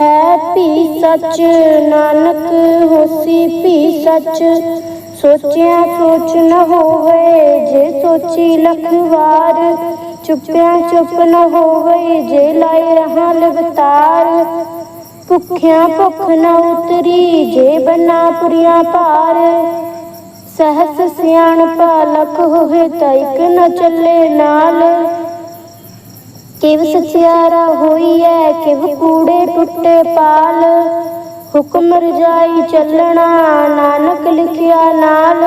ਹੈ ਭੀ ਸੱਚ, ਨਾਨਕ ਹੋਸੀ ਭੀ ਸੱਚ। ਸੋਚਿਆ ਸੋਚ ਨ ਹੋਵੇ, ਜੇ ਸੋਚੀ ਲੱਖ ਵਾਰ। ਚੁੱਪਿਆ ਚੁੱਪ ਨ ਹੋਵੇ, ਜੇ ਲਾਈ ਰਹਾ ਲਗਤਾਰ। ਭੁੱਖਿਆ ਭੁੱਖ ਨ ਉਤਰੀ, ਜੇ ਬਨਾ ਪੁਰੀਆਂ ਭਾਰ ਸਹਸ ਸਿਆਣ ਲਖ ਹੋਏ ਤਾਂ ਇਕ ਨ ਚੱਲੇ ਨਾਲ। ਕਿਵ ਸਚਿਆਰਾ ਹੋਈ ਐ ਕਿਵ ਕੂੜੇ ਟੁੱਟੇ ਪਾਲ। ਹੁਕਮ ਰਜਾਈ ਚੱਲਣਾ, ਨਾਨਕ ਲਿਖਿਆ ਨਾਲ।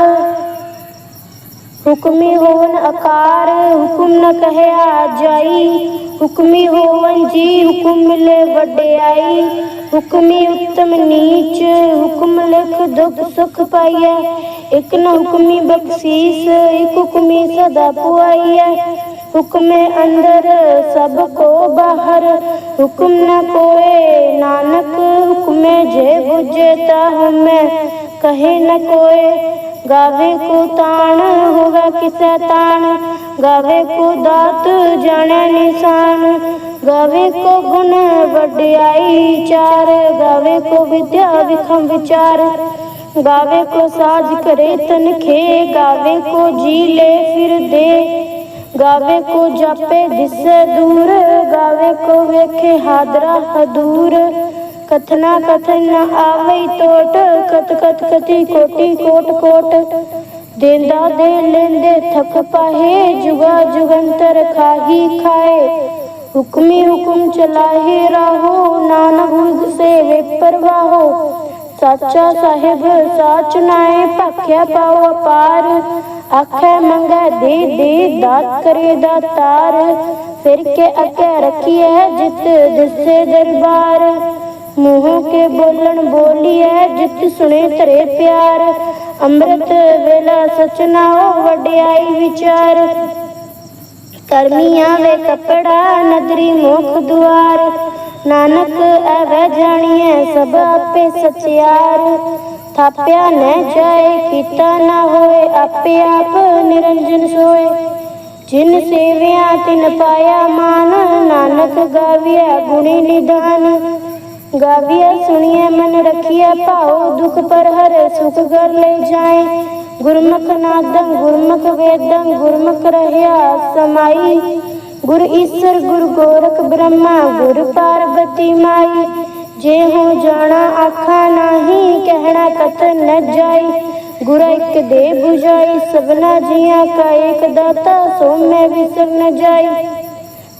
ਹੁਕਮੀ ਹੋਵਨ ਆਕਾਰ ਹੁਕਮ ਨ ਕਹਿਆ ਜਾਈ। ਹੁਕਮੀ ਹੋਵਨ ਜੀ, ਹੁਕਮ ਮਿਲੇ ਵਡਿਆਈ। ਹੁਕਮੀ ਉੱਤਮ ਨੀਚ, ਹੁਕਮ ਲਿਖ ਦੁਖ ਸੁਖ ਪਾਈਐ। ਇਕ ਨ ਹੁਕਮੀ ਬਖਸ਼ੀਸ, ਇਕ ਹੁਕਮੀ ਸਦਾ ਪੁਆਈਐ। ਹੁਕਮੇ ਅੰਦਰ ਸਭ ਕੋ ਬਾਹਰ। ਹੁਕਮ ਨ ਕੋਏ ਨਾਨਕ, ਹੁਕਮੇ ਜੇ ਬੁਝੇ ਤਾ ਹਮੇ। ਕਹੇ ਨ ਕੋਏ, ਗਾਵੇ ਕੋ ਤਾਣ, ਹੋਵੇ ਕਿਸੈ ਤਾਣ। ਗਾਵੇ ਕੋ ਦਾਤ, ਜਾਣੈ ਨਿਸ਼ਾਨ। ਗਾਵੇ ਕੋ ਗੁਣ, ਵਡਿਆਈ ਚਾਰ। ਗਾਵੇ ਕੋ ਵਿਦਿਆ, ਵਿਖਮ ਵਿਚਾਰ। ਗਾਵੇ ਕੋ ਸਾਜ ਕਰੇ ਤਨਖੇ। ਗਾਵੇ ਕੋ ਜੀ ਲੈ ਫਿਰ ਦੇ। ਗਾਵੇ ਕੋ ਜਾਪੇ ਦਿਸੇ ਦੂਰ, ਗਾਵੇ ਕੋ ਵੇਖੇ ਹਾਦਰਾ ਹਦੂਰ। ਕਥਨਾ ਕਥਨ ਨ ਆਵਈ ਟੋਟ ਕਤ ਕਤ ਕਤੀ ਕੋਟੀ ਕੋਟ ਕੋਟ। ਦੇਂਦਾ ਦੇ ਲੈਂਦੇ ਥਕ ਪਾਹੇ, ਜੁਗਾ ਜੁਗੰਤਰ ਖਾਹੀ ਖਾਏ। ਹੁਕਮੀ ਹੁਕਮ ਚਲਾਹੇ ਰਾਹੋ, ਨਾਨਕ ਹੁਗ ਸੇ ਵੇ ਸਾਚਾ ਸਾਹਿਬ ਸਾਚ ਨਾਏ, ਭਖਿਆ ਪਾਉ ਅਪਾਰ। ਆਖੇ ਮੰਗੈ ਦੇ ਦੇ ਦਾਤ ਕਰੇ ਦਾਤਾਰ ਫਿਰ ਕੇ ਅੱਗੇ ਰੱਖੀਐ ਜਿਤ ਦਿਸੇ ਦਰਬਾਰ। ਮੂੰਹ ਕੇ ਬੋਲਣ ਬੋਲੀਐ ਜਿਤ ਸੁਣੇ ਧਰੇ ਪਿਆਰ। ਅੰਮ੍ਰਿਤ ਵੇਲਾ ਸਚਨਾਓ ਵਡਿਆਈ ਵਿਚਾਰ। ਕਰਮੀਆਂ ਵੇ ਕਪੜਾ, ਨਦਰੀ ਮੁਖ ਦੁਆਰ। ਨਾਨਕ ਐਵੇਂ ਜਾਣੀਐ ਸਭ ਆਪੇ ਸਚਿਆਰ। ਥਾਪਿਆ ਨਾ ਜਾਏ ਕੀਤਾ ਨਾ ਹੋਏ, ਆਪੇ ਆਪ ਨਿਰੰਜਨ ਸੋਏ। ਜਿਨ ਸੇਵਿਆ ਤਿਨ ਪਾਇਆ ਮਾਨ, ਨਾਨਕ ਗਾਵਿਆ ਗੁਣੀ ਨਿਦਾਨ। ਗਾਵਿਆ ਸੁਣੀਐ ਮਨ ਰਖਿਆ ਭਾਉ, ਦੁਖ ਪਰ ਹਰ ਸੁਖ ਗਰ ਲੈ ਜਾਏ। ਗੁਰਮੁਖ ਨਾਦੰ, ਗੁਰਮੁਖ ਵੇਦੰ, ਗੁਰਮੁਖ ਰਹਿਆ ਸਮਾਈ। ਗੁਰ ਈਸਰ, ਗੁਰ ਗੋਰਖ ਬ੍ਰਹਮਾ, ਗੁਰ ਪਾਰਬਤੀ ਮਾਈ। ਜੇ ਹੋ ਜਾਣਾ ਆਖਾ ਨਹੀਂ, ਕਹਿਣਾ ਕਥਨ ਨ ਜਾਈ। ਗੁਰ ਇੱਕ ਦੇ 부ਝਾਈ ਸਭਨਾ ਜੀਆਂ ਕਾ ਏਕ ਦਾਤਾ ਸੋ ਮੈਂ ਵਿਸਰ ਨ ਜਾਈ।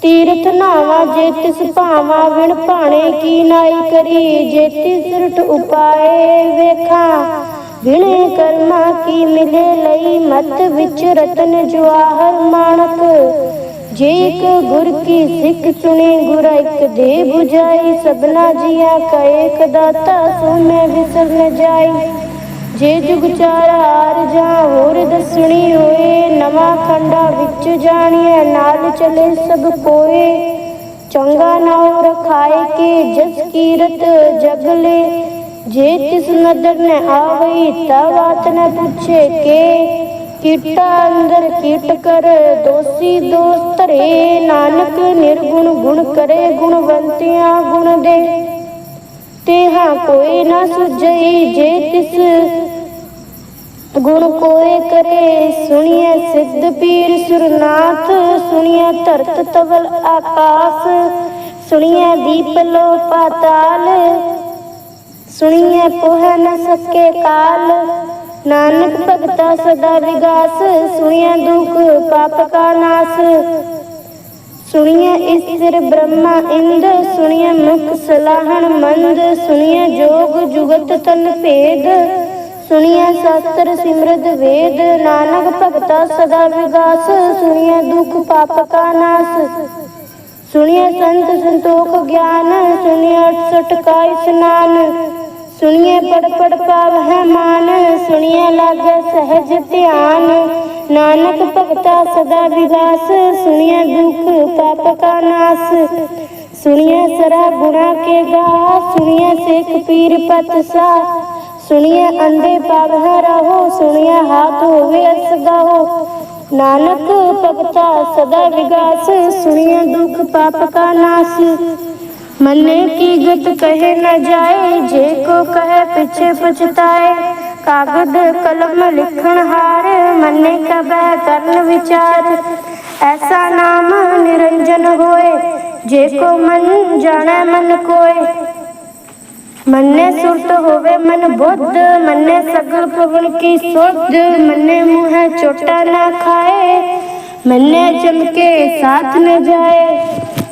ਤੀਰਥ ਨਾਵਾ ਜੇ ਤਿਸ ਭਾਵਾ, ਵਿਣ ਭਾਣੇ ਕੀ ਨਾਈ ਕਰੀ? ਜੇ ਤਿਸ ਰਟ ਉਪਾਏ ਵੇਖਾਂ, ਵਿਣੇ ਕਰਮਾ ਕੀ ਮਿਲੇ ਲਈ? ਮਤ ਵਿੱਚ ਰਤਨ ਜਵਾਹਰ ਮਾਣਕ ਜੇ ਇੱਕ ਗੁਰ ਕੀ ਸਿੱਖ ਸੁਣੇ, ਗੁਰ ਇੱਕ ਦੇ 부ਝਾਈ ਸਭਨਾ ਜੀਆ ਕਾ ਏਕ ਦਾਤਾ, ਸੋ ਮੈਂ ਵਿਸਰ ਨ ਜਾਈ। ਜੇ ਜੁਗ ਚਾਰ ਜਾ ਹੋਰ ਦਸਣੀ ਹੋਏ, ਨਵਾਂ ਖੰਡਾ ਵਿੱਚ ਜਾਣੀਐ, ਨਾਲ ਚਲੇ ਸਭ ਕੋਏ ਚੰਗਾ ਨਾਉ ਰਖਾਏ ਕੇ ਜਸ ਕੀਰਤ ਜਗਲੇ ਜੇ ਤਿਸ ਨਦਰ ਨ ਆਵਈ, ਤਾ ਬਾਤ ਨ ਪੁੱਛੇ ਕੇ। ਕੀਟਾ ਅੰਦਰ ਕੀਟ ਕਰ, ਦੋਸੀ ਦੋਸਤ ਰੇ ਨਾਨਕ ਨਿਰਗੁਣ ਗੁਣ ਕਰੇ, ਗੁਣਵੰਤਿਆਂ ਗੁਣ ਦੇ। ਤੇ ਕੋਈ ਨਾ ਸੁਝਈ, ਜੇ ਤਿਸ ਗੁਣ ਕੋਏ ਕਰੇ ਸੁਣੀਏ ਸਿੱਧ ਪੀਰ ਸੁਰਨਾਥ ਸੁਣੀਏ ਧਰਤ ਤਵਲ ਆਕਾਸ ਸੁਣੀਏ ਦੀਪ ਲੋ ਪਾਤਾਲ ਸੁਣੀਏ ਪੋਹ ਨ ਸਕੇ ਕਾਲ। ਨਾਨਕ ਭਗਤਾ ਸਦਾ ਵਿਗਾਸ ਸੁਣਿਆ ਦੁਖ ਪਾਪ ਕਾ ਨਾਸ। ਸੁਣੀਏ ਈਸ਼ਰ ਬ੍ਰਹਮਾ ਇੰਦ ਸੁਣੀਏ ਮੁਖ ਸਲਾਹਣ ਮੰਦ ਸੁਣੀਏ ਜੋਗ ਜੁਗਤ ਤਨ ਭੇਦ। ਸੁਣਿਆ ਸ਼ਾਸਤਰ ਸਿਮਰਤ ਵੇਦ, ਨਾਨਕ ਭਗਤਾ ਸਦਾ ਵਿਗਾਸ ਸੁਣੀਏ ਦੁਖ ਪਾਪ ਕਾ ਨਾਸ। ਸੁਣਿਏ ਸੰਤ ਸੰਤੋਖ ਗਿਆਨ ਸੁਣਿਆ ਅਠਸਠ ਕਾ ਇਸਨਾਨ। ਸੁਣਿਏ ਪੜ ਪੜ ਪਾਵ ਹੈ ਮਾਨ, ਸੁਣਿਏ ਲਾਗੇ ਸਹਿਜ ਧਿਆਨ। ਨਾਨਕ ਭਗਤਾ ਸਦਾ ਵਿਗਾਸ ਸੁਣਿਏ ਦੁਖ ਪਾਪ ਕਾ ਨਾਸ। ਸੁਣਿਏ ਸਰਾ ਗੁਣਾ ਕੇ ਗਾ, ਸੁਣਿਏ ਸੇਖ ਪੀਰ ਪਤਸਾ। ਸਾ ਸੁਣਿਏ ਅੰਧੇ ਪਾਵ ਹੈ ਰਹੋ, ਸੁਣਿਏ ਹਾਥ ਹੋਵੇ ਅਸਗਾਹੋ ਨਾਨਕ ਭਗਤਾ ਸਦਾ ਵਿਗਾਸ ਸੁਣਿਏ ਦੁਖ ਪਾਪ ਕਾ ਨਾਸ। मन्ने की गत कहे न जाए जे को कहे पीछे पछताए कागद कलम लिखण हार मन्ने का बह करन विचार ऐसा नाम निरंजन होए जे को मन जाने मन कोय मन्ने सुरत होवे मन बुद्ध मन्ने सगल पवन की सुध मन्ने मुँह चोटा ना खाए मन्ने चमके साथ न जाए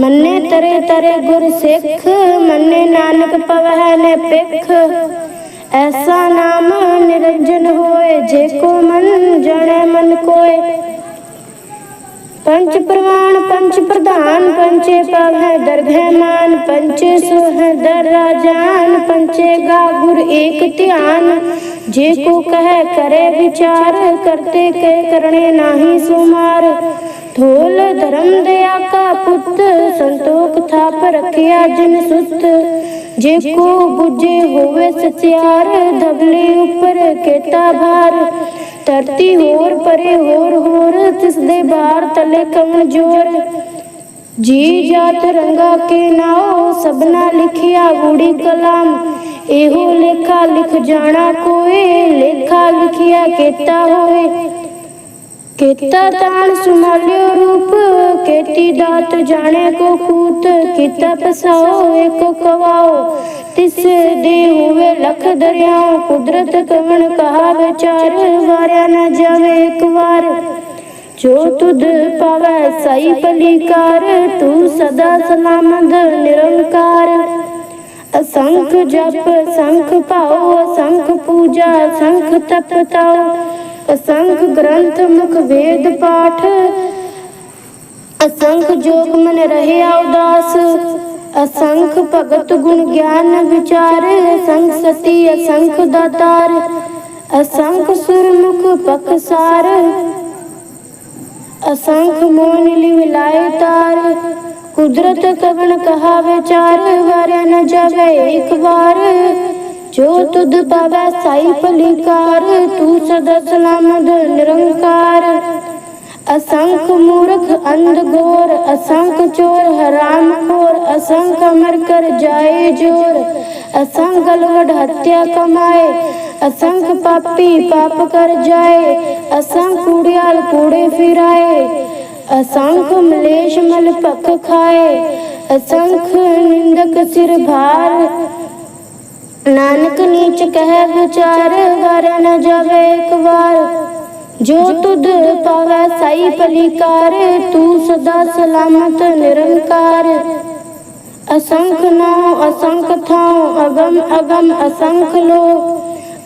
ਮੰਨੇ ਤਰੇ ਤਰੇ ਗੁਰ ਸਿੱਖ, ਮੰਨੇ ਨਾਨਕ ਪਵਹਿ ਨੇ ਪਿਖ ਐਸਾ ਨਾਮ ਨਿਰੰਜਨ ਹੋਏ, ਜੇ ਕੋ ਮਨ ਜਣੇ ਮਨ ਕੋਏ। ਪੰਚ ਪ੍ਰਵਾਨ, ਪੰਚ ਪ੍ਰਧਾਨ, ਪੰਚੇ ਪਵਹਿ ਦਰਗਹਿ ਮਾਨ, ਪੰਚੇ ਸੁਹ ਦਰਾ ਜਾਨ, ਪੰਚੇ ਗਾ ਗੁਰ ਏਕ ਧਿਆਨ। ਜੇ ਕੋ ਕਹੈ ਕਰੇ ਵਿਚਾਰ, ਕਰਤੇ ਕੇ ਕਰਨੇ ਨਾਹੀ ਸੁਮਾਰ। ਥੋਲ ਧਰਮ ਦੇ ਆਕਾ ਪੁੱਤ, ਸੰਤੋਖ ਥਾਪ ਰੱਖਿਆ ਜਿਨ ਸੁਤ। ਜੇ ਕੋ ਬੁਝੇ ਹੋਵੇ ਸਤਿਆਰ ਦਬਲੇ ਉੱਪਰ ਕੇਤਾ ਭਾਰ। ਧਰਤੀ ਹੋਰ ਪਰੇ ਹੋਰ ਹੋਰ, ਤਿਸ ਦੇ ਬਾਹਰ ਤਲੇ ਕਮਜੋਰ। ਜੀ ਜਾਤ ਰੰਗਾ ਕੇ ਨਾਉ, ਸਭਨਾ ਲਿਖਿਆ ਊੜੀ ਕਲਾਮ। ਇਹੋ ਲੇਖਾ ਲਿਖ ਜਾਣਾ ਕੋਏ, ਲੇਖਾ ਲਿਖਿਆ ਕੀਤਾ ਹੋਏ। ਕੀਤਾ ਤਾਣ ਸੁਮਾਲਿਓ ਰੂਪ, ਕੀਤੀ ਦਾਤ ਜਾਣੇ ਕੋ ਕੂਤ, ਕੀਤਾ ਪਸਾਓ ਏਕੋ ਕਵਾਓ। ਤਿਸ ਦੇ ਹੋਵੇ ਲਖ ਦਰਿਆਓ, ਕੁਦਰਤ ਕਵਣ ਕਹਾ ਵਿਚਾਰ ਵਾਰਿਆ ਨਾ ਜਾਵੇ ਇੱਕ ਵਾਰ। ਜੋ ਤੁਧ ਪਾਵੈ ਸਈ ਪਲੀਕਾਰ, ਤੂੰ ਸਦਾ ਸਲਾਮਦ ਨਿਰੰਕਾਰ। ਅਸੰਖ ਜਪ ਸੰਖ ਭਾਉ, ਅਸੰਖ ਪੂਜਾ ਸੰਖ ਤਪ ਤਾਉ ਅਸੰਖ ਗ੍ਰੰਥ ਮੁਖ ਵੇਦ ਪਾਠ। ਅਸੰਖ ਜੋਗ ਮਨ ਰਹਿਆ ਉਦਾਸ। ਅਸੰਖ ਭਗਤ ਗੁਣ ਗਿਆਨ ਵਿਚਾਰ। ਅਸੰਖ ਸਤੀ ਅਸੰਖ ਦਾਤਾਰ। ਅਸੰਖ ਸੁਰਮੁਖ ਪਖਸਾਰ ਅਸੰਖ ਮੋਨ ਲਿਵਲਾਏ ਤਾਰ। ਕੁਦਰਤ ਕਵਣ ਕਹਾ ਵਿਚਾਰ ਵਾਰਿਆ ਨ ਜਾਵੇ ਇੱਕ ਵਾਰ। ਜੋ ਤੁਧ ਪਾਵੈ ਸਾਈ ਭਲੀਕਾਰ ਤੂੰ ਸਦਾ ਸਲਾਮਤ ਨਿਰੰਕਾਰ असंख मूर्ख अंध घोर असंख चोर हराम खोर असंख अमर कर जाए जोर असंख गलवड हत्या कमाए असंख पापी पाप कर जाए असंख कूड़ियाल कूड़े फिराए असंख मलेश मल पक खाए असंख निंदक सिर भार ਨਾਨਕ ਨੀਚ ਕਹਿ ਵਿਚਾਰ ਹਰ ਨ ਜਾਵੇ ਇੱਕ ਵਾਰ। ਜੋ ਤੁਧ ਪਾਵੈ ਸਾਈ ਭਲੀਕਾਰ, ਤੂੰ ਸਦਾ ਸਲਾਮਤ ਨਿਰੰਕਾਰ। ਅਸੰਖ ਨਾਉ ਅਸੰਖ ਥਾਉ, ਅਗਮ ਅਗਮ ਅਸੰਖ ਲੋ।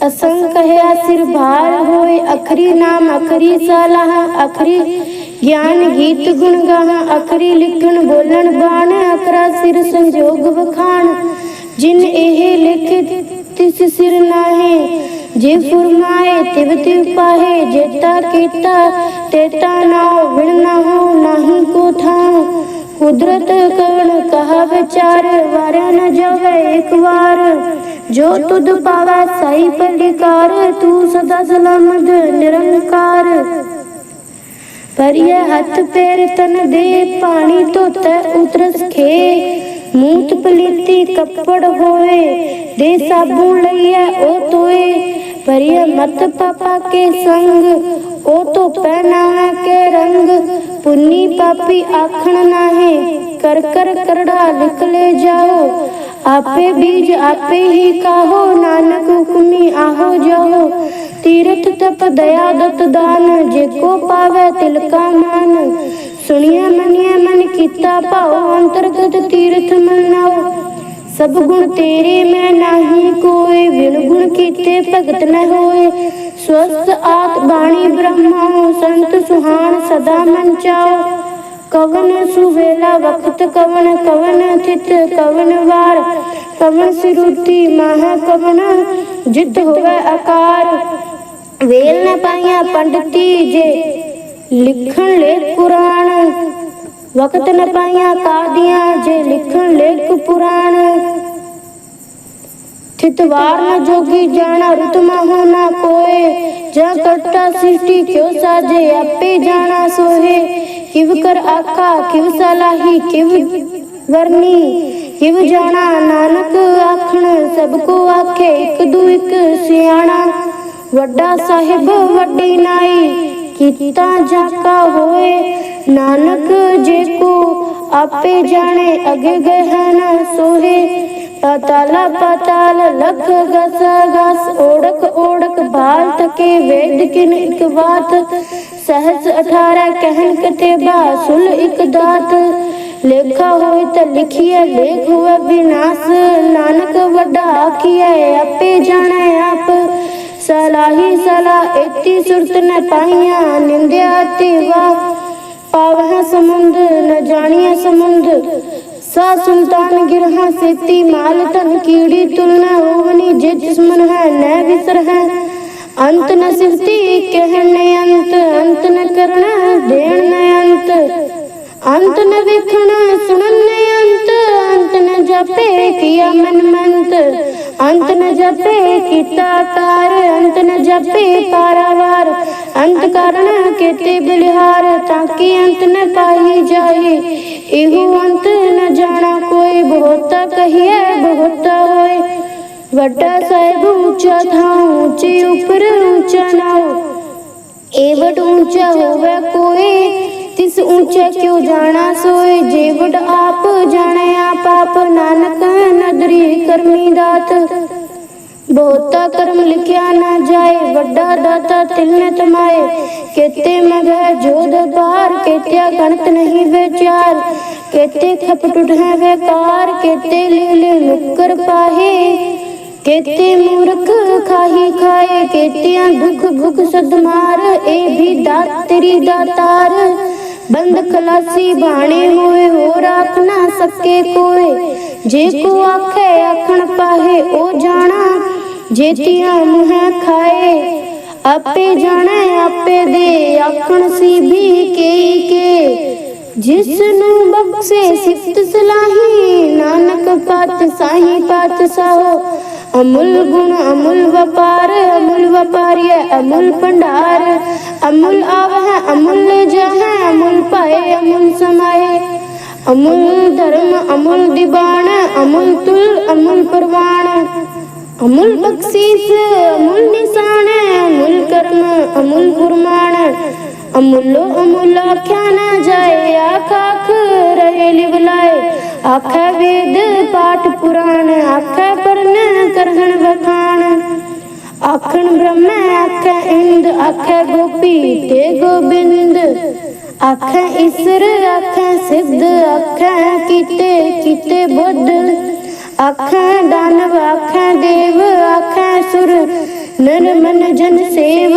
ਅਸੰਖ ਹੈ ਸਿਰ ਭਾਰ ਹੋਏ, ਅਖਰੀ ਨਾਮ ਅਖਰੀ ਸਲਾਹ, ਅਖਰੀ ਗਿਆਨ ਗੀਤ ਗੁਣ ਗਾਹ, ਅਖਰੀ ਲਿਖਣ ਬੋਲਣ ਬਾਣ, ਅਖਰਾ ਸਿਰ ਸੰਜੋਗ ਵਖਾਣ। ਜਿਨ ਇਹ ਲਿਖ ਤਿਸ ਸਿਰ ਨਾਹੀ, ਜੇ ਫਰਮਾਏ ਤਿਵ ਤਿਵ ਪਾਹੇ ਜੇਤਾ ਕੀਤਾ ਤੇਤਾ ਨਾਉ ਵਿਣ ਨਾ ਹੋ ਨਾਹੀ ਕੋ ਕੁਦਰਤ ਕਵਣ ਕਹਾ ਵਿਚਾਰ, ਵਾਰਿਆ ਨ ਜਾਵੇ ਇੱਕ ਵਾਰ। ਜੋ ਤੁਧ ਪਾਵੈ ਸਾਈ ਪਲਿਕਾਰ ਤੂੰ ਸਦਾ ਸਲਾਮਤ, ਨਿਰੰਕਾਰ। ਪਰਿਆ ਹੱਥ ਪੈਰ ਤਨ ਦੇ, ਪਾਣੀ ਧੋਤੈ ਉਤਰਸ ਖੇ। ਮੂਤ ਪਲੀਤੀ ਕੱਪੜ ਹੋਵੇ ਦੇ ਸਾਬੂਨ ਲਈਐ ਉਹ ਤੋਏ। ਪਰਿਆ ਮਤ ਪਾਪਾ ਕੇ ਸੰਗ, ਉਹ ਤੋਂ ਪਹਿਨਾਵਾ ਕੇ ਰੰਗ। ਪੁੰਨੀ ਪਾਪੀ ਆਖਣ ਨਾਹੇ, ਕਰ ਕਰ ਕਰੜਾ ਨਿਕਲੇ ਜਾਓ। ਆਪੇ ਬੀਜ ਆਪੇ ਹੀ ਕਾਹੋ, ਨਾਨਕ ਹੁਕਮੀ ਆਹੋ ਜਾਓ। ਤੀਰਥ ਤਪ ਦਇਆ ਦਤ ਦਾਨ, ਜੇ ਕੋ ਪਾਵੇ ਤਿਲਕਾ ਮਾਨ। ਸੁਣਿਆ ਮੰਨਿਆ ਮਨ ਕੀਤਾ ਭਾਉ, ਅੰਤਰਗਤ ਤੀਰਥ ਮਨਾਓ। ਸਭ ਗੁਣ ਤੇਰੇ, ਮੈਂ ਨਾਹੀ ਕੋਈ ਵਿਣ ਗੁਣ ਕੀਤੇ ਭਗਤ ਨ ਹੋਏ। ਸਵਸਤ ਆਤ ਬਾਣੀ ਬ੍ਰਹਮਾ, ਸੰਤ ਸੁਹਾਣ ਸਦਾ ਮਨ ਚਾਓ। ਕਵਨ ਸੁਵੇਲਾ ਵਕਤ ਕਵਨ ਕਵਨ ਥਿਤ ਕਵਨ ਵਾਰ। ਕਵਨ ਸਿਰੂਤੀ ਮਹਾ ਕਵਨ, ਜਿਤ ਹੋਵੇ ਆਕਾਰ। ਵੇਲ ਨ ਪਾਈਆਂ ਪੰਡਤੀ ਜੇ ਲਿਖਣ ਲੈ ਕੁਰਾਨ। ਵਕਤ ਨ ਪਾਈਆਂ ਕਾਦੀਆਂ ਜੇ ਲਿਖਣ ਲੇਖ ਪੁਰਾਣ। ਥਿਤਵਾਰ ਨ ਜੋਗੀ ਜਾਣਾ ਰੁਤਮਾ ਹੋਣਾ ਕੋਏ। ਜਾਂ ਕਰਤਾ ਸ੍ਰਿਸ਼ਟੀ ਕਿਉ ਸਾਜੇ ਆਪੇ ਜਾਣਾ ਸੋਹੇ। ਕਿਵ ਕਰ ਆਖਾ, ਕਿਵ ਸਲਾਹੀ, ਕਿਵ ਵਰਨੀ। ਕਿਵ ਜਾਣਾ ਨਾਨਕ ਆਖਣ, ਸਭ ਕੋ ਆਖੇ ਇੱਕ ਦੂ ਇੱਕ ਸਿਆਣਾ। ਵੱਡਾ ਸਾਹਿਬ ਵੱਡੀ ਨਾਈ ਕੀਤਾ ਜਾਕਾ ਹੋਏ। ਨਾਨਕ ਜੇ ਕੋ ਆਪੇ ਜਾਣੇ, ਅਗੇ ਗਹਿਨ ਸੋਹੇ। ਪਤਾਲਾ, ਪਤਾਲ, ਲਖ ਗਸ ਗਸ, ਓੜਕ ਓੜਕ ਬਾਲ ਤਕੇ ਵੇਦ ਕਿਨ ਇਕ ਬਾਤ। ਸਹਸ 18 ਕਹਿਨ ਕਤੇ ਬਾਸੁਲ ਇਕ ਦਾਤ। ਲੇਖਾ ਹੋਏ ਤਾਂ ਲਿਖੀਏ ਲੇਖ ਹੋਵੇ ਵਿਨਾਸ਼ ਨਾਨਕ ਵੱਡਾ ਆਖੀਏ ਆਪੇ ਜਾਣੇ ਆਪ। ਸਲਾਹੀ ਸਲਾ ਇਤੀ ਸੁਰਤ ਨ ਪਾਈਆਂ, ਨਿੰਦਿਆ ਤੇ ਵਾ ਪਾਵਹ ਸਮੁੰਦ, ਨ ਜਾਣੀਏ ਸਮੁੰਦ। ਸਾ ਸੁਲਤਾਨ ਗਿਰਹਾ ਸੇਤੀ, ਮਾਲ ਧਨ ਕੀੜੀ ਤੁਲਨਾ ਹੋਵਨੀ ਜੇ ਦੁਸ਼ਮਨ ਹੈ ਨੈ ਵਿਸਰ ਹੈ। ਅੰਤ ਨ ਸਿਫਤੀ ਕਹਿਣ ਅੰਤ ਅੰਤ ਨ ਕਰਨਾ, ਦੇਣ ਨ ਅੰਤ। ਅੰਤ ਨ ਵੇਖਣਾ ਸੁਣਨ ਨ ਅੰਤ ਅੰਤ ਨ ਜਪੇ ਕੀਆ ਮਨ ਮੰਤ। ਅੰਤ ਨ ਜਪੇ ਕੀਤਾ ਕਾਰ ਅੰਤ ਨ ਜਪੇ ਪਾਰਾਵਾਰ ਅੰਤ ਕਰਨ ਕੀਤੇ ਬਿਲਿਹਾਰ ਤਾਂ ਕਿ ਅੰਤ ਨ ਪਾਈ ਜਾਏ। ਇਹੋ ਅੰਤ ਨ ਜਾਣਾ ਕੋਈ, ਬਹੁਤਾ ਕਹੀਏ, ਬਹੁਤਾ ਹੋਏ। ਵੱਡਾ ਸਾਹਿਬ ਉੱਚਾ ਥਾਂ, ਉੱਚੇ ਉਪਰ ਉੱਚਾ ਨਾਉ। ਏਵਡ ਉੱਚਾ ਹੋਵੇ ਕੋਈ ਤਿਸ ਉੱਚਾ ਕਿਉ ਜਾਣਾ ਸੋਏ? ਜੇਵਡ ਆਪ ਜਾਣੇ ਆਪ ਆਪ ਨਾਨਕ ਨਦਰੀ ਕਰਮੀ ਦਾਤ। ਬਹੁਤਾ ਕਰਮ ਲਿਖਿਆ ਨਾ ਜਾਏ, ਵੱਡਾ ਦਾਤਾ ਤਿਲ ਤਮਾਏ। ਕੇਤੇ ਮਗੈ ਜੋਧ ਪਾਰ ਕੇਤਿਆ ਗਣਤ ਨਹੀਂ ਵਿਚਾਰ। ਕੇਤੇ ਖਪਟੁਟ ਹੈ ਵੇਕਾਰ, ਕੇਤੇ ਲੀਲੇ ਨੁਕਰ ਪਾਹੇ। ਕੇਤੇ ਮੂਰਖ ਖਾਹੀ ਖਾਏ, ਕੇਤਿਆਂ ਦੁਖ ਭੁਖ ਸਦਮਾਰ ਇਹ ਵੀ ਦਾਤ ਤੇਰੀ ਦਾਤਾਰ। ਬੰਦ ਖਲਾਸੀ ਬਾਣੇ ਹੋਏ ਹੋ ਰਾਖ ਨਾ ਸਕੇ ਕੋਏ। ਜੇ ਕੋ ਆਖੇ, ਆਖਣ ਪਾਹੇ, ਉਹ ਜਾਣਾ। ਜੇਤੀਆਂ ਮੁਹ ਖਾਏ, ਆਪੇ ਜਾਣੇ, ਆਪੇ ਦੇ। ਆਖਣ ਸੀ ਵੀ ਕੇ ਕੇ। ਜਿਸ ਨੂੰ ਬਖਸ਼ੇ ਸਿਫਤ ਸਲਾਹੀ, ਨਾਨਕ ਪਾਤ ਸਾਹੀ ਪਾਤ ਸਾਹੋ। ਅਮੁੱਲ ਗੁਣ, ਅਮੁੱਲ ਵਪਾਰ, ਅਮੁੱਲ ਵਪਾਰੀਏ ਅਮੁੱਲ ਭੰਡਾਰ। ਅਮੁੱਲ ਆਵਹਿ, ਅਮੁੱਲ ਜਹ, ਅਮੁੱਲ ਪਾਏ ਅਮੁੱਲ ਸਮਾਏ ਅਮੁੱਲ ਧਰਮ, ਅਮੁੱਲ ਦੀਵਾਨ, ਅਮੁੱਲ ਤੁਲ, ਅਮੁੱਲ ਪਰਵਾਨ। ਅਮੁੱਲ ਬਖਸ਼ੀਸ, ਅਮੁੱਲ ਨਿਸ਼ਾਨ, ਅਮੁੱਲ ਕਰਮ, ਅਮੁੱਲ ਗੁਰਮਾਨ। ਅਮੁੱਲੋ ਅਮੁੱਲ ਆਖਿਆ ਨਾ ਜਾਏ, ਆਖ ਆਖ ਰਹੇ ਲਿਵਲਾਏ ਆਖੈ ਵੇਦ ਪਾਠ ਪੁਰਾਣ, ਆਖੈ ਪਰਨ ਕਰਹਣ ਵਖਾਣ। ਆਖਣ ਬ੍ਰਹਮ ਆਖੈ ਇੰਦ ਆਖੈ ਗੋਪੀ ਤੇ ਗੋਬਿੰਦ ਆਖੈ ਈਸਰ ਆਖੈ ਸਿੱਧ ਆਖੈ ਕੀਤੇ ਕੀਤੇ ਬੁੱਧ ਆਖੈ ਦਾਨਵ ਆਖੈ ਦੇਵ ਆਖੈ ਸੁਰ ਨਰ ਮਨ ਜਨ ਸੇਵ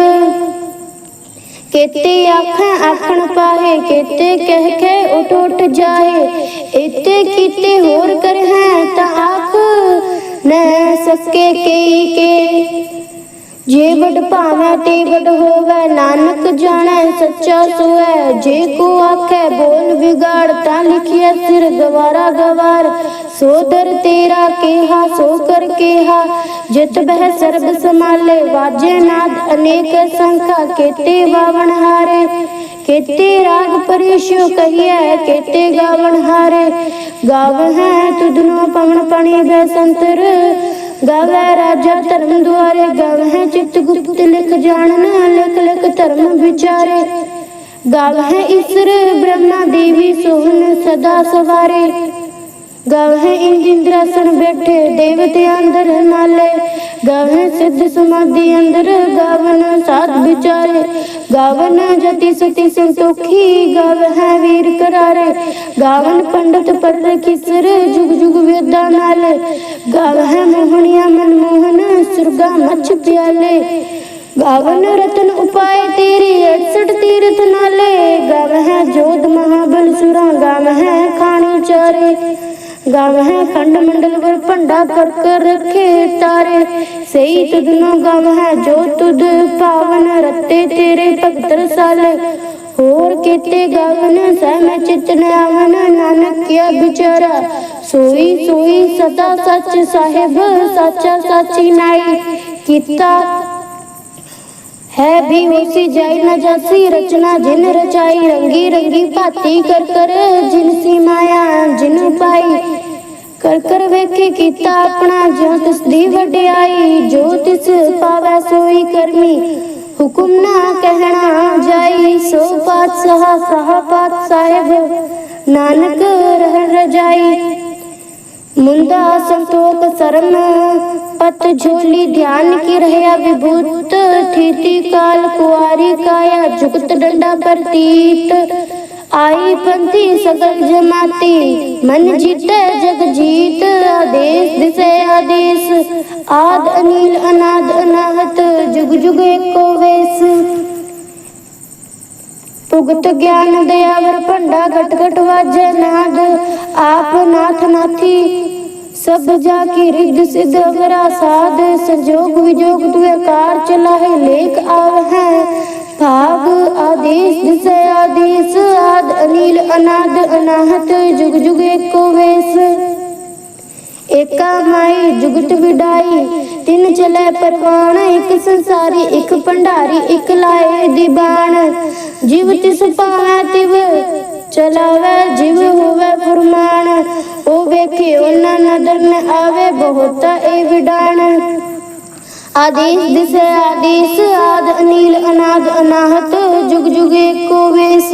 ਕੇਤੇ ਆਖਾਂ ਆਖਣ ਪਾਹੇ ਕੇਤੇ ਕਹਿ ਕੇ ਉਠ ਉਠ ਜਾਏ ਇਤੇ ਕੀਤੇ ਹੋਰ ਕਰ ਹੈ ਤਾਂ ਆਖ ਨੈ ਸਕੇ ਕਈ ਕੇ ਜੇ ਵਡ ਭਾਵੇਂ ਤੇ ਵਡ ਹੋਵੇ, ਨਾਨਕ ਜਾਣੈ, ਸੱਚਾ ਸੋਐ ਜੇ ਕੋ ਆਖੇ, ਬੋਲ ਵਿਗਾੜ, ਤਾਂ ਲਿਖਿਆ ਸਿਰ ਗਵਾਰਾ ਗਵਾਰ। ਸੋ ਤੇਰਾ ਕੇਹਾ, ਸੋ ਕਰ ਕੇਹਾ। ਜਿਤ ਬਹਿ ਸਰਬ ਸਮਾਲੇ ਵਾਜੇ ਨਾਦ ਅਨੇਕ ਸੰਖਾ। ਕੇਤੇ ਵਾਵਣ ਹਾਰੇ, ਕੇਤੇ ਰਾਗ ਪਰਿਸ਼ੋ ਕਹੀਐ, ਕੇਤੇ ਗਾਵਣ ਹਾਰੇ। ਗਾਵ ਹੈ ਤੁਧਨੋ ਪਵਨ ਪਣੀ ਬੈ ਸੰਤਰ ਗਾਵੇ ਰਾਜਾ ਧਰਮ ਦੁਆਰੇ ਗਾਵੇ ਚਿਤ ਗੁਪਤ ਲਿਖ ਜਾਣਨ, ਲਿਖ ਲਿਖ ਧਰਮ ਵਿਚਾਰੇ। ਗਾਵੇ ਈਸ਼ਰ ਬ੍ਰਹਮਾ ਦੇਵੀ ਸੋਹਣ ਸਦਾ ਸਵਾਰੇ। ਗਾਵੇ ਇੰਦ ਬੈਠੇ, ਦੇਵਤੇ ਅੰਦਰ ਨਾਲੇ। ਗਾਵੇ ਸਿੱਧ ਸਮਾਧੀ ਅੰਦਰ, ਗਾਵਨ ਸਾਧ ਵਿਚਾਰੇ। ਗਾਵਨ ਜਤੀ ਸਤੀ ਸੰਤੋਖੀ, ਗਾਵੇ ਵੀਰ ਕਰਾਰੇ। ਗਾਵਨ ਪੰਡਤ ਪਰ ਕਿਸਰ ਜੁਗ ਜੁਗ ਵੇਦਾਂ ਨਾਲੇ। ਗਾਵੇ ਮੋਹਣੀਆਂ ਮਨਮੋਹਨ, ਸੁਰਗਾ ਮੱਛ ਪਿਆਲੇ। ਗਾਵਨ ਰਤਨ ਉਪਾਏ ਤੇਰੀ 68 ਗਾਵਹਿ ਖੰਡ ਮੰਡਲ ਵਰ ਭੰਡਾ ਕਰ ਕਰ ਰਖੇ ਤਾਰੇ। ਸਹੀ ਤੁਧ ਨੂੰ ਗਾਵਹਿ ਜੋ ਤੁਧ ਪਾਵਨ ਰਤੇ ਤੇਰੇ ਭਗਤ ਰਸਾਲੇ ਹੋਰ ਕੀਤੇ ਗਾਵਨ ਸਹਿ ਮੈਂ ਆਵਨ ਨਾਨਕ ਕਿਆ ਵਿਚਾਰਾ। ਸੋਈ ਸੋਈ ਸਦਾ ਸੱਚ ਸਾਹਿਬ, ਸਾਚਾ ਸਾਚੀ ਨਾਈ। ਕੀਤਾ ਹੈ ਵੀ ਉਸੀ ਜਾਈ ਨਾ ਜਾਸੀ, ਰਚਨਾ ਜਿਨ ਰਚਾਈ, ਰੰਗੀ ਰੰਗੀ ਭਾਤੀ ਕਰ ਕਰ ਜਿਨ ਸੀ ਮਾਇਆ, ਜਿਨ ਪਾਈ। ਕਰ ਕਰ ਵੇਖੇ ਕੀਤਾ ਆਪਣਾ ਜੋ ਤਿਸ ਦੀ ਵਡਿਆਈ ਜੋ ਤਿਸ ਪਾਵੈ ਸੋਈ ਕਰਮੀ। ਹੁਕਮ ਨਾ ਕਹਿਣਾ ਜਾਈ, ਸੋ ਪਾਤਸ਼ਾਹ ਸਾਹਪਾਤ ਸਾਹਿਬ, ਨਾਨਕ ਰਹਿ ਰਜਾਈ। ਮੁੰਦਾ ਸੰਤੋਖ ਸਰਮ ਪਤ ਝੋਲੀ ਧਿਆਨ ਕੀ ਰਹਿਆ ਵਿਭੂਤ ਥੀਤੀ ਕਾਲ ਕੁਆਰੀ ਕਾਇਆ, ਜੁਗਤ ਡੰਡਾ ਪ੍ਰਤੀਤ। आई पंथी सकल जमाती मन जीते जग जीत आदेश दिसे आदेश आद अनिल अनाद अनाहत जुग जुग एको वेस भुगत ज्ञान दयावर भंडा घट घट वाजे नाद आप नाथ नाथी सब जाकी रिद्ध सिद्ध वरा साध संजोग विजोग तुवे कार चला है लेख आव है ਭਾਗ ਆਦੇਸ਼ ਦਿਸੈ ਆਦੇਸ਼, ਆਦ, ਅਨੀਲ, ਅਨਾਦ, ਅਨਾਹਤ, ਜੁਗ ਜੁਗ ਏਕੋ ਵੇਸ। ਏਕਾ ਮਾਈ, ਜੁਗਤ ਵਿਡਾਈ, ਤਿੰਨ ਚਲੇ ਪਰਵਾਣ, ਇੱਕ ਸੰਸਾਰੀ, ਇੱਕ ਭੰਡਾਰੀ, ਇੱਕ ਲਾਏ ਦੀਬਾਨ। ਜਿਵ ਤਿਸ ਪਾਵੈ, ਤਿਵ ਚਲਾਵੇ, ਜਿਵ ਹੋਵੇ ਫਰਮਾਨ। ਉਹ ਵੇਖੇ ਉਹਨਾਂ ਨਦਰ ਨ ਆਵੇ, ਬਹੁਤਾ ਇਹ ਵਿਡਾਣ ਆਦੇਸ਼ ਦਿਸੈ ਆਦੇਸ਼ ਆਦ ਅਨੀਲ ਅਨਾਦ ਅਨਾਹਤ ਜੁਗ ਜੁਗ ਏਕੋ ਵੇਸ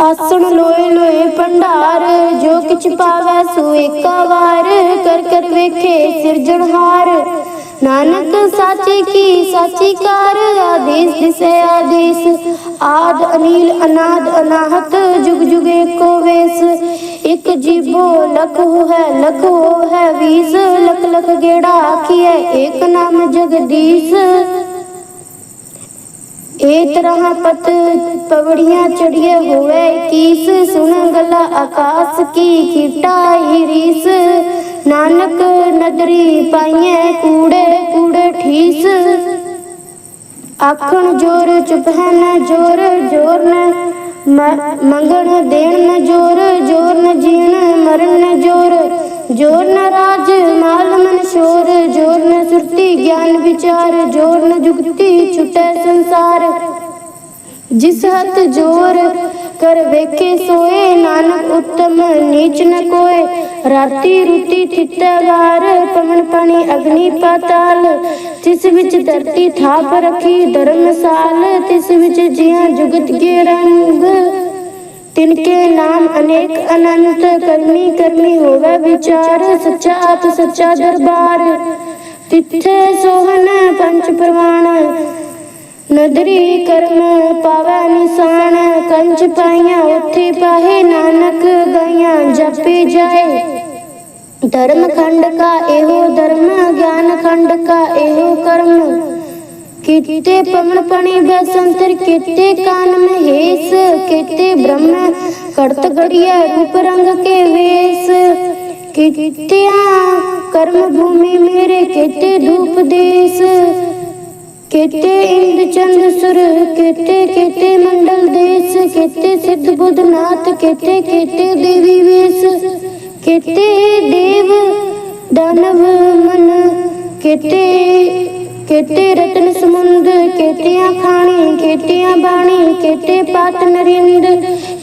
ਆਸਣ ਲੋਏ ਲੋਏ ਭੰਡਾਰ ਜੋ ਕਿਛ ਪਾਵੈ ਸੋ ਏਕਾ ਵਾਰ ਕਰ ਕਰ ਵੇਖੇ ਸਿਰਜਣਹਾਰ ਨਾਨਕ ਸਾਚੇ ਕੀ ਸਾਚੀ ਕਾਰ ਆਦੇਸ਼ ਦਿਸੈ ਆਦੇਸ਼ ਆਦ ਅਨੀਲ ਅਨਾਦ ਅਨਾਹਤ ਜੁਗ ਜੁਗ ਏਕੋ ਵੇਸ ਇਕ ਜੀਬੋ ਲਖ ਹੈ ਲਖ ਹੈ ਵੀਸ, ਲਖ ਲਖ ਗੇੜਾ ਆਖੀਐ, ਏਕ ਨਾਮ ਜਗਦੀਸ਼। ਏ ਤਰ੍ਹਾਂ ਪਤ, ਪਵੜੀਆਂ ਚੜੀਏ ਹੋਵੇ ਕੀਸ, ਸੁਣ ਗਲਾ ਆਕਾਸ ਕੀ ਕੀਟਾਈ ਰੀਸ ਨਾਨਕ ਨਦਰੀ ਪਾਈਏ ਕੂੜੇ ਕੂੜੇ ਠੀਸ। ਆਖਣ ਜੋਰ ਚੁਪ ਹੈ ਨਾ ਜੋਰ ਜੋਰ ਨ ਮੰਗਣ ਦੇਣ ਨ ਜੋਰ ਜੋਰ ਨ ਜੀਣ, ਮਰਨ ਨ ਜੋਰ। ਜੋਰ ਨ ਰਾਜ, ਮਾਲ ਮਨ ਸ਼ੋਰ। ਜੋਰ ਨ ਸੁਰਤੀ, ਗਿਆਨ ਵਿਚਾਰ। ਜੋਰ ਨ ਜੁਗਤੀ, ਛੁਟੈ ਸੰਸਾਰ। ਜਿਸ ਹੱਥ ਜੋਰ ਕਰ ਵੇਖੇ ਸੋਏ ਨਾਨਕ ਉਤਮ ਨੀਚ ਨ ਕੋਏ ਰਾਤੀ ਰੁਤੀ ਥਿਤੈ ਵਾਰ ਪਵਨ ਪਾਣੀ ਅਗਨੀ ਪਾਤਾਲ ਤਿਸ ਵਿੱਚ ਧਰਤੀ ਥਾਪ ਰਖੀ ਧਰਮਸਾਲ ਤਿਸ ਵਿੱਚ ਜਿਹਾਂ ਜੁਗਤ ਕੇ ਰੰਗ तिनके नाम अनेक अनंत करनी करनी होवे विचार सच्चा आत सच्चा दरबार तिथे सोहन पंच प्रमाण ਨਦਰੀ ਕਰਮ ਪਾਵੈ ਨਿਸ਼ਾਨ ਕੰਚ ਪਾਈਆਂ ਉੱਥੇ ਪਾਹੇ ਨਾਨਕ ਗਈਆਂ, ਜਪੇ ਜਾਏ। ਧਰਮ ਖੰਡ ਕਾ ਇਹੋ ਧਰਮ, ਗਿਆਨ ਖੰਡ ਕਾ ਇਹੋ ਕਰਮ। ਕੀਤੇ ਪਵਨ ਪਣੀ ਬਸੰਤਰ, ਕਿਤੇ ਕਾਨ ਮਹੇਸ਼ ਕੀਤੇ ਬ੍ਰਹਮ ਕਰਤ ਗੜੀਏ ਰੂਪ ਰੰਗ ਕੇ ਵੇਸ। ਕੀਤਿਆ ਕਰਮ ਭੂਮੀ ਮੇਰੇ, ਕੀਤੇ ਧੂਪ ਦੇਸ। ਕੀਤੇ ਇੰਦ ਚੰਦ ਸੁਰ, ਕੀਤੇ ਕੀਤੇ ਮੰਡਲ ਦੇਸ, ਕੀਤੇ ਸਿੱਧ ਬੁੱਧ ਨਾਥ ਕੀਤੇ ਦੇਵੀ ਵੇਸ, ਕੀਤੇ ਦੇਵ ਦਾਨਵ ਮਨ, ਕੀਤੇ ਕੀਤੇ ਰਤਨ ਸਮੁੰਦ, ਕੀਤਿਆਂ ਖਾਣੀ, ਕੀਤਿਆਂ ਬਾਣੀ, ਕੀਤੇ ਪਾਤ ਨਰਿੰਦ,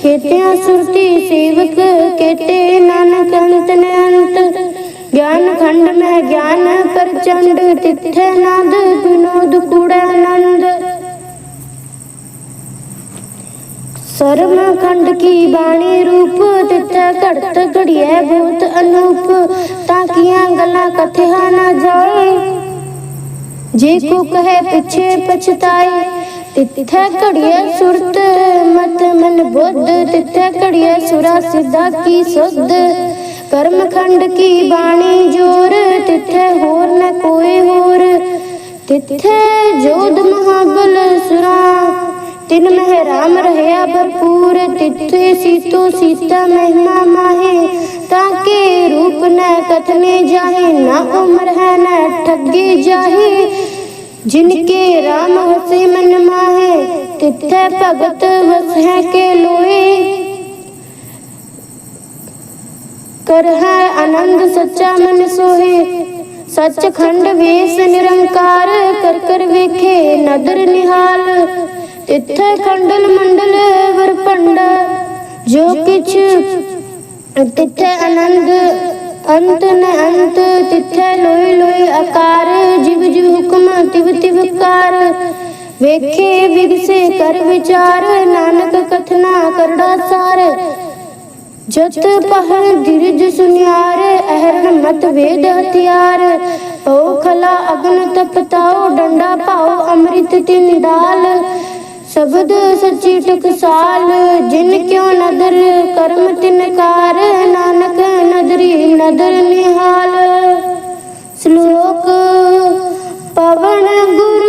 ਕੀਤਿਆਂ ਸੁਰਤੀ ਸੇਵਕ, ਕੀਤੇ ਨਾਨਕ ਅੰਤ ਨ ਅੰਤ ਗਿਆਨ ਖੰਡ ਮਹਿ ਗਿਆਨ ਪ੍ਰਚੰਡ ਤਿੱਥੇ ਨੰਦ ਵਿਨੋਦ ਕੂੜਾ ਆਨੰਦ ਸਰਮ ਖੰਡ ਕੀ ਬਾਣੀ ਰੂਪ ਤਿੱਥੇ ਘੜਤ ਘੜੀਐ ਬਹੁਤ ਅਨੂਪ ਤਾਂ ਕੀਆਂ ਗੱਲਾਂ ਕਥਿਆ ਨਾ ਜਾਏ ਜੇ ਕੋ ਕਹੇ ਪਿਛੇ ਪਛਤਾਏ ਤਿੱਥੇ ਘੜੀਐ ਸੁਰਤ ਮਤ ਮਨ ਬੁੱਧ ਤਿੱਥੇ ਘੜੀਐ ਸੁਰਾ ਸਿੱਧਾ ਕੀ ਕਰਮ ਖੰਡ ਕੀ ਬਾਣੀ ਜੋਰ, ਤਿੱਥੇ ਹੋਰ ਨ ਕੋਈ ਹੋਰ। ਤਿੱਥੇ ਜੋਧ ਮਹਾਬਲ ਸੁਰਾ, ਤਿਨ ਮਹਿ ਰਾਮ ਰਹਿਆ ਭਰਪੂਰ। ਤਿੱਥੇ ਸੀਤੋ ਸੀਤਾ ਮਹਿਮਾ ਮਾਹੇ, ਤਾਂ ਕੇ ਰੂਪ ਨ ਕਥਨੇ ਜਾਹੇ, ਨਾ ਉਮਰ ਹੈ ਨਾ ਠੱਗੇ ਜਾਹੇ। ਜਿਨਕੇ ਰਾਮ ਹਸੇ ਮਨ ਮਾਹੇ, ਤਿੱਥੇ ਭਗਤ ਵਸਹਿ ਕੇ ਲੋਏ ਕਰ ਹੈ ਆਨੰਦ ਸੱਚਾ ਮਨ ਸੋਹੇ। ਸੱਚ ਵੇਸ ਨਿਰੰਕਾਰ ਕਰ ਕਰ ਵੇਖੇ, ਨਦਰ ਨਿਹਾਲ। ਤਿੱਥੇ ਖੰਡਲ ਮੰਡਲ ਵਰਪੰਡ ਜੋ ਕਿਛ ਤਿੱਥੇ ਆਨੰਦ, ਅੰਤ ਨ ਅੰਤ, ਤਿੱਥੇ ਲੋਈ ਲੋਈ ਆਕਾਰ। ਜਿਵ ਜਿਵ ਹੁਕਮ, ਤਿਵ ਤਿਵ ਕਾਰ। ਵੇਖੇ, ਵਿਗਸੇ, ਕਰ ਵਿਚਾਰ। ਨਾਨਕ ਕਥਨਾ ਕਰੜਾ ਸਾਰ। ਜਤ ਪਹਰ ਗਿਰਜ ਸੁਨਿਆਰ ਅਹਰਨ ਮਤ ਵੇਦ ਹਥਿਆਰ। ਓ ਖਲਾ ਅਗਨ ਤਪਤਾਓ, ਡੰਡਾ ਪਾਓ ਅੰਮ੍ਰਿਤ ਤਿਨ ਦਾਲ। ਸ਼ਬਦ ਸੱਚੀ ਟਕਸਾਲ, ਜਿਨ ਕਿਉ ਨਦਰ, ਕਰਮ ਤਿਨ ਕਾਰ। ਨਾਨਕ ਨਦਰੀ ਨਦਰ ਨਿਹਾਲ। ਸ਼ਲੋਕ, ਪਵਨ ਗੁਰੂ